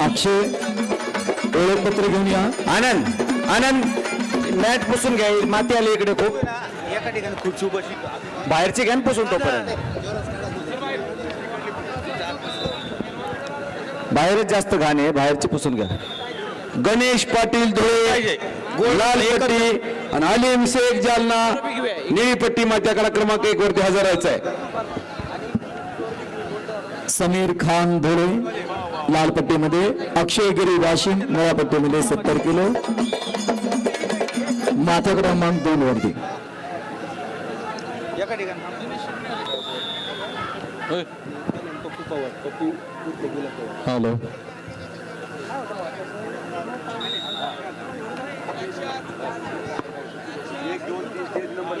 अक्षय ओळखपत्र घेऊन या. आनंद आनंद मॅट पुसून घ्या माती आली इकडे खूप. एका ठिकाणी खुर्ची बशी बाहेरची घ्या न पुसून तोपर्यंत. बाहेरच जास्त घाण आहे बाहेरची पुसून घ्या. गणेश पाटील धुळे. लाल पट्टी आणि आलिम शेख जालना निळी पट्टी मात्याकडा क्रमांक एक वरती हजर राहायचं आहे. समीर खान धुळे लाल पट्टीमध्ये अक्षय गिरी वाशिम निळ्या पट्टीमध्ये सत्तर किलो. माथा क्रमांक दोन वरती. हॅलो एक दोन तीन स्टेज नंबर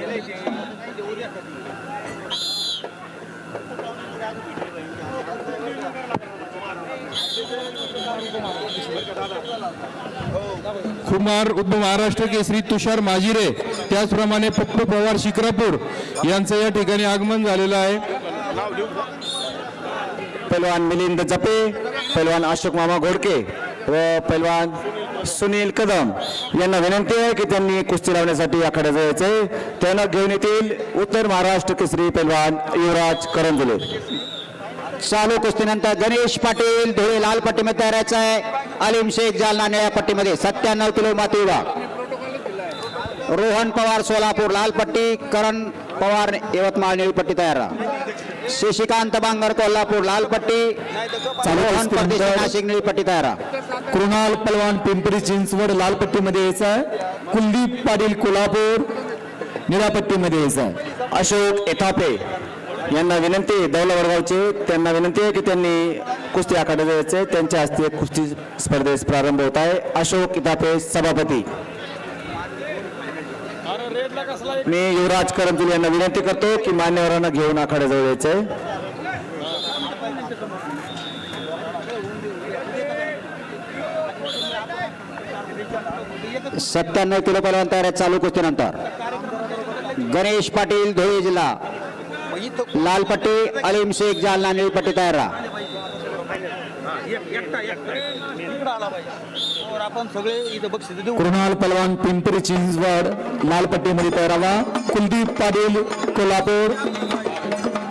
कुमार उद्धव महाराष्ट्र केसरी तुषार माजिरे त्याचप्रमाणे पप्पू पवार शिक्रापूर यांचं या ठिकाणी आगमन झालेलं आहे. पहलवान मिलिंद जपे पहलवान अशोक मामा घोडके व पैलवान सुनील कदम यांना विनंती आहे की त्यांनी कुस्ती लावण्यासाठी आखाड्यात जायचंय. त्यांना घेऊन येतील उत्तर महाराष्ट्र केसरी पैलवान युवराज करंजुले. चालू कुस्तीनंतर गणेश पाटील धुळे लाल पट्टीमध्ये तयार राहायचं आहे. अलीम शेख जालना निळ्या पट्टीमध्ये सत्त्याण्णव किलो माती रोहन पवार सोलापूर लाल पट्टी करण पवार यवतमाळ निळी पट्टी तयार. राहा शशिकांत बांगर कोल्हापूर लाल पट्टी परदेशी नाशिक निळी पट्टी तयार. कृणाल पलवान पिंपरी चिंचवड लाल पट्टीमध्ये यायचा आहे. कुलदीप पाटील कोल्हापूर निळ्या पट्टीमध्ये यायचा आहे. अशोक एथापे यांना विनंती आहे, दौला वडगावचे त्यांना विनंती आहे की त्यांनी कुस्ती जायचंय त्यांच्या हस्ते कुस्ती स्पर्धेस प्रारंभ होत आहे. अशोक इथापे सभापती. मी युवराज करंजुल यांना विनंती करतो की मान्यवरांना घेऊन आखाड्याजवळ यायचंय. सत्त्याण्णव किलो पहिलवान तयार चालू कुस्तीनंतर गणेश पाटील धुळे जिल्हा. लाल पट्टी अलीम शेख जालना निळपट्टी तयार राहा. कृणाल पलवान पिंपरी चिंचवड लाल पट्टीमध्ये तयार व्हा कुलदीप पाटील कोल्हापूर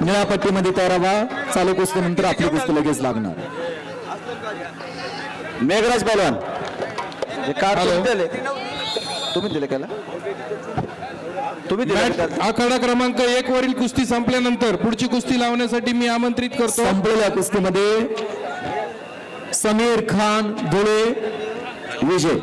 निळ्या पट्टीमध्ये तयार व्हा चालू कुस्तीनंतर आपली कुस्ती लगेच लागणार. मेघराज पैलवान. तुम्ही दिले. तुम्ही त्याला तुम्ही का? मॅट आखाडा क्रमांक एक वरील कुस्ती संपल्यानंतर पुढची कुस्ती लावण्यासाठी मी आमंत्रित करतो. संपलेल्या कुस्तीमध्ये समीर खान धुळे. विजय.